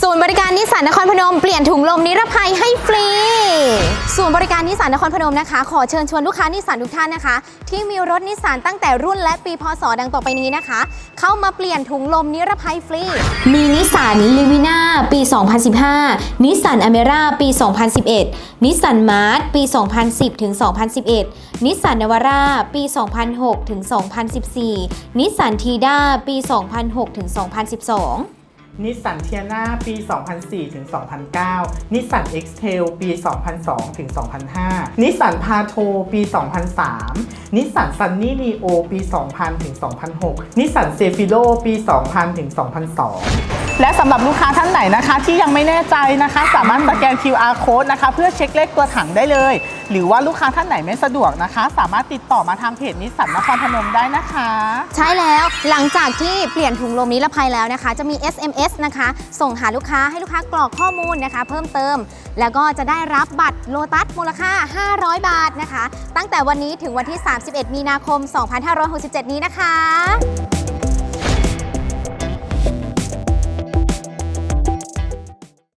ศูนย์บริการนิสสันนครพนมเปลี่ยนถุงลมนิรภัยให้ฟรี ศูนย์บริการนิสสันนครพนมนะคะ ขอเชิญชวนลูกค้านิสสันทุกท่านนะคะ ที่มีรถนิสสันตั้งแต่รุ่นและปีพศดังต่อไปนี้นะคะ เข้ามาเปลี่ยนถุงลมนิรภัยฟรี มีนิสสันลิวิน่าปี 2015 นิสสันอเมร่าปี 2011 นิสสันมาร์ทปี 2010ถึง2011 นิสสันนวาร่าปี 2006ถึง2014 นิสสันทีด้าปี 2006ถึง2012 นิสสันเทียนาปี 2004ถึง2009 นิสสัน X-Trail ปี 2002ถึง2005 นิสสันพาโทปี 2003 นิสสันซันนี่นีโอปี 2000ถึง2006 นิสสันเซฟิโลปี 2000ถึง2002และสำหรับลูกค้าท่านไหนนะคะ ที่ยังไม่แน่ใจนะคะ สามารถสแกน QR code นะคะ เพื่อเช็คเลขตัวถังได้เลย หรือว่าลูกค้าท่านไหนไม่สะดวกนะคะ สามารถติดต่อมาทางเพจนิสสันนครพนมได้นะคะ ใช่แล้วหลังจากที่เปลี่ยนถุงลมนิรภัยแล้วนะคะ จะมี SMS นะคะ ส่งหาลูกค้าให้ลูกค้ากรอกข้อมูลนะคะ เพิ่มเติม แล้วก็จะได้รับบัตรโลตัสมูลค่า 500 บาทนะคะ ตั้งแต่วันนี้ถึงวันที่ 31 มีนาคม 2567 นี้นะคะ